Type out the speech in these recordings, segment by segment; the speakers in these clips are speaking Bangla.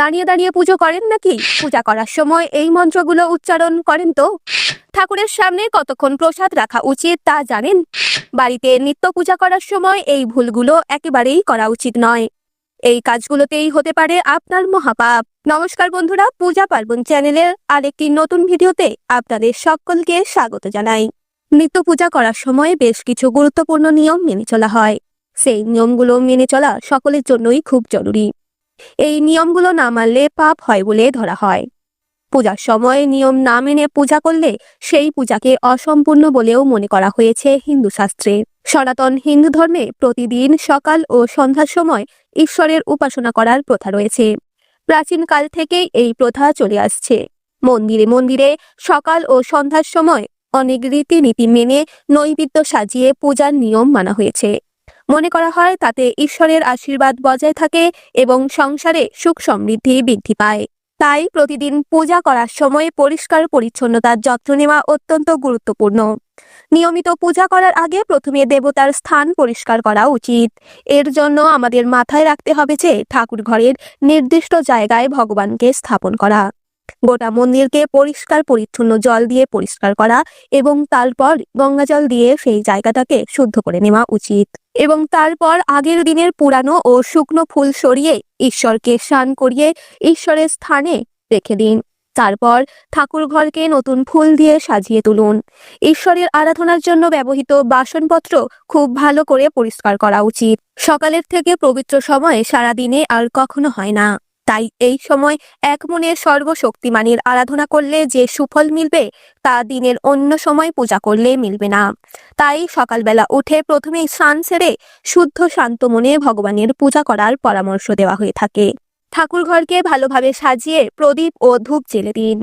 দাঁড়িয়ে দাঁড়িয়ে পুজো করেন নাকি? পূজা করার সময় এই মন্ত্রগুলো উচ্চারণ করেন তো। ঠাকুরের সামনে কতক্ষণ প্রসাদ রাখা উচিত তা জানেন? বাড়িতে নিত্য পূজা করার সময় এই ভুলগুলো একেবারেই করা উচিত নয়। এই কাজগুলোতেই হতে পারে আপনার মহাপাপ। নমস্কার বন্ধুরা, পূজা পার্বণ চ্যানেলের আরেকটি নতুন ভিডিওতে আপনাদের সকলকে স্বাগত জানাই। নিত্য পূজা করার সময় বেশ কিছু গুরুত্বপূর্ণ নিয়ম মেনে চলা হয়। সেই নিয়মগুলো মেনে চলা সকলের জন্যই খুব জরুরি। এই নিয়মগুলো না মানলে পাপ হয় বলে ধরা হয়। পূজার সময় নিয়ম না মেনে পূজা করলে সেই পূজাকে অসম্পূর্ণ বলেও মনে করা হয়েছে হিন্দু শাস্ত্রে। সনাতন হিন্দু ধর্মে প্রতিদিন সকাল ও সন্ধ্যার সময় ঈশ্বরের উপাসনা করার প্রথা রয়েছে। প্রাচীনকাল থেকেই এই প্রথা চলে আসছে। মন্দিরে মন্দিরে সকাল ও সন্ধ্যার সময় অনেক রীতিনীতি মেনে নৈবেদ্য সাজিয়ে পূজার নিয়ম মানা হয়েছে। মনে করা হয় তাতে ঈশ্বরের আশীর্বাদ বজায় থাকে এবং সংসারে সুখ সমৃদ্ধি বৃদ্ধি পায়। তাই প্রতিদিন পূজা করার সময় পরিষ্কার পরিচ্ছন্নতার যত্ন নেওয়া অত্যন্ত গুরুত্বপূর্ণ। নিয়মিত পূজা করার আগে প্রথমে দেবতার স্থান পরিষ্কার করা উচিত। এর জন্য আমাদের মাথায় রাখতে হবে যে ঠাকুর ঘরের নির্দিষ্ট জায়গায় ভগবানকে স্থাপন করা। গোটা মন্দিরকে পরিষ্কার পরিচ্ছন্ন জল দিয়ে পরিষ্কার করা এবং তারপর গঙ্গা জল দিয়ে সেই জায়গাটাকে শুদ্ধ করে নেওয়া উচিত। এবং তারপর আগের দিনের পুরানো ও শুকনো ফুল সরিয়ে ঈশ্বরকে স্নান করিয়ে ঈশ্বরের স্থানে রেখে দিন। তারপর ঠাকুর ঘরকে নতুন ফুল দিয়ে সাজিয়ে তুলুন। ঈশ্বরের আরাধনার জন্য ব্যবহৃত বাসনপত্র খুব ভালো করে পরিষ্কার করা উচিত। সকালের থেকে পবিত্র সময়ে সারাদিনে আর কখনো হয় না। তাই এই সময় এক মনে সর্বশক্তিমানের আরাধনা করলে যে সুফল মিলবে, তা দিনের অন্য সময় পূজা করলে মিলবে না। তাই সকালবেলা উঠে প্রথমেই স্নান সেরে শুদ্ধ শান্ত মনে ভগবানের পূজা করার পরামর্শ দেওয়া হয়ে থাকে। ঠাকুর ঘরকে ভালোভাবে সাজিয়ে প্রদীপ ও ধূপ জেলে দিন।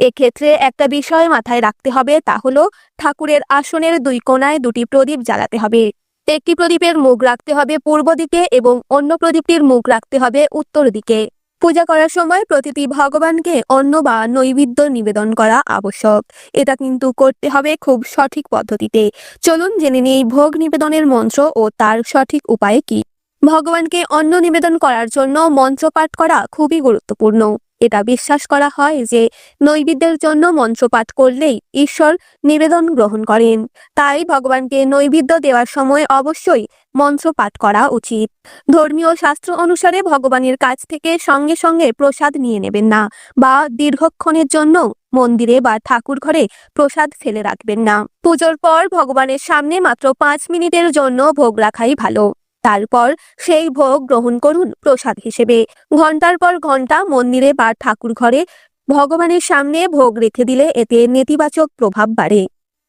এক্ষেত্রে একটা বিষয় মাথায় রাখতে হবে, তা হলো ঠাকুরের আসনের দুই কোণায় দুটি প্রদীপ জ্বালাতে হবে। একটি প্রদীপের মুখ রাখতে হবে পূর্ব দিকে এবং অন্য প্রদীপটির মুখ রাখতে হবে উত্তর দিকে। পূজা করার সময় প্রতিটি ভগবানকে অন্ন বা নৈবেদ্য নিবেদন করা আবশ্যক। এটা কিন্তু করতে হবে খুব সঠিক পদ্ধতিতে। চলুন জেনে নেই ভোগ নিবেদনের মন্ত্র ও তার সঠিক উপায় কি। ভগবানকে অন্ন নিবেদন করার জন্য মন্ত্র পাঠ করা খুবই গুরুত্বপূর্ণ। এটা বিশ্বাস করা হয় যে নৈবেদ্যের জন্য মন্ত্র পাঠ করলেই ঈশ্বর নিবেদন গ্রহণ করেন। তাই ভগবানকে নৈবেদ্য দেওয়ার সময় অবশ্যই মন্ত্র পাঠ করা উচিত। ধর্মীয় শাস্ত্র অনুসারে ভগবানের কাছ থেকে সঙ্গে সঙ্গে প্রসাদ নিয়ে নেবেন না বা দীর্ঘক্ষণের জন্য মন্দিরে বা ঠাকুর ঘরে প্রসাদ ফেলে রাখবেন না। পুজোর পর ভগবানের সামনে মাত্র পাঁচ মিনিটের জন্য ভোগ রাখাই ভালো। তারপর সেই ভোগ গ্রহণ করুন প্রসাদ হিসেবে। ঘণ্টার পর ঘণ্টা মন্দিরে বা ঠাকুর ঘরে ভগবানের সামনে ভোগ রেখে দিলে এতে নেতিবাচক প্রভাব বাড়ে।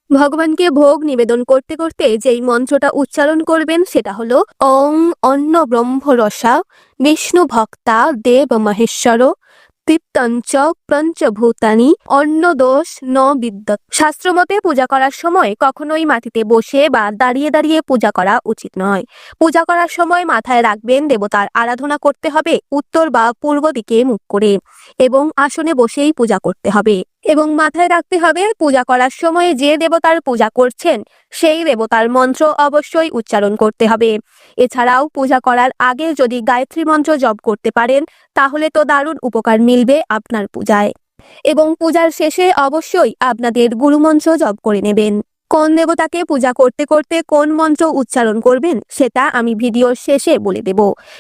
ভগবানকে ভোগ নিবেদন করতে করতে যেই মন্ত্রটা উচ্চারণ করবেন সেটা হলো অং অন্ন ব্রহ্মরসা, বিষ্ণু ভক্তা দেব মহেশ্বর তৃপ্তঞ্চ পঞ্চভূতানি অন্ন দোষ ন বিদ্যৎ। শাস্ত্রমতে পূজা করার সময় কখনোই মাটিতে বসে বা দাঁড়িয়ে দাঁড়িয়ে পূজা করা উচিত নয়। পূজা করার সময় মাথায় রাখবেন দেবতার আরাধনা করতে হবে উত্তর বা পূর্ব দিকে মুখ করে এবং আসনে বসেই পূজা করতে হবে। এবং মাথায় রাখতে হবে, পূজা করার সময় যে দেবতার পূজা করছেন, সেই দেবতার মন্ত্র অবশ্যই উচ্চারণ করতে হবে। এছাড়াও পূজা করার আগে যদি গায়ত্রী মন্ত্র জপ করতে পারেন, তাহলে তো দারুণ উপকার মিলবে আপনার পূজায়। এবং পূজার শেষে অবশ্যই আপনাদের গুরুমন্ত্র জপ করে নেবেন। কোন দেবতাকে পূজা করতে করতে কোন মন্ত্র উচ্চারণ করবেন, সেটা আমি ভিডিওর শেষে বলে দেব।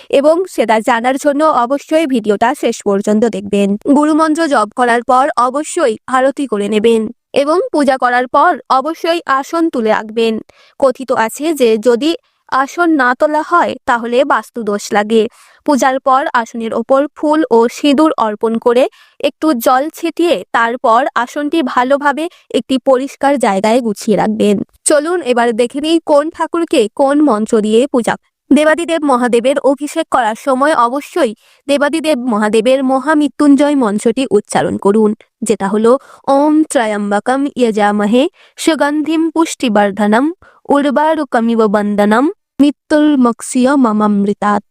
এবং সেটা জানার জন্য অবশ্যই ভিডিওটা শেষ পর্যন্ত দেখবেন। গুরুমন্ত্র জপ করার পর অবশ্যই আরতি করে নেবেন এবং পূজা করার পর অবশ্যই আসন তুলে রাখবেন। কথিত আছে যে যদি আসন না তোলা হয়, তাহলে বাস্তু দোষ লাগে। পূজার পর আসনের ওপর ফুল ও সিঁদুর অর্পণ করে একটু জল ছিটিয়ে তারপর আসনটি ভালোভাবে একটি পরিষ্কার জায়গায় গুছিয়ে রাখবেন। চলুন এবার দেখে নিই কোন ঠাকুরকে কোন মন্ত্র দিয়ে পূজা দেবাদিদেব মহাদেবের অভিষেক করার সময় অবশ্যই দেবাদিদেব মহাদেবের মহামৃত্যুঞ্জয় মঞ্চটি উচ্চারণ করুন, যেটা হলো, ওম ত্রয়ম্বকম যজামহে সুগন্ধিম পুষ্টিবর্ধনম উর্বারুকমিব বন্দনম মৃত্যুর্মক্সিয় মমামৃতাৎ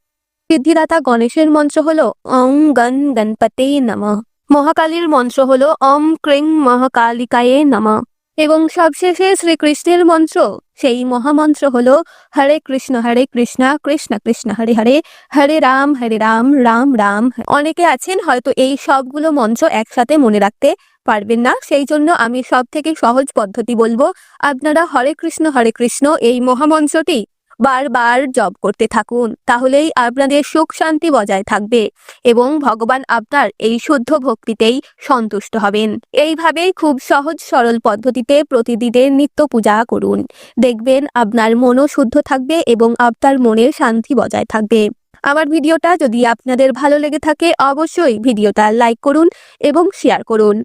সিদ্ধিদাতা গণেশের মঞ্চ হল, ওং গণ গণপতে নমঃ। মহাকালীর মন্ত্র হল, ওম ক্রিং মহাকালিকায়ে নমঃ। এবং সবশেষে শ্রীকৃষ্ণের মন্ত্র। সেই মহামন্ত্র হল, হরে কৃষ্ণ, হরে কৃষ্ণা, কৃষ্ণ কৃষ্ণ, হরে হরে হরে রাম হরে রাম রাম রাম। অনেকে আছেন হয়তো এই সবগুলো মন্ত্র একসাথে মনে রাখতে পারবেন না। সেই জন্য আমি সব থেকে সহজ পদ্ধতি বলব, আপনারা হরে কৃষ্ণ হরে কৃষ্ণ, এই মহামন্ত্রটি বারবার জপ করতে থাকুন, তাহলেই আপনাদের সুখ শান্তি বজায় থাকবে এবং ভগবান আপনার এই শুদ্ধ ভক্তিতেই সন্তুষ্ট হবেন। এইভাবেই খুব সহজ সরল পদ্ধতিতে প্রতিদিনের নিত্য পূজা করুন। দেখবেন আপনার মনও শুদ্ধ থাকবে এবং আপনার মনের শান্তি বজায় থাকবে। আমার ভিডিওটা যদি আপনাদের ভালো লেগে থাকে, অবশ্যই ভিডিওটা লাইক করুন এবং শেয়ার করুন।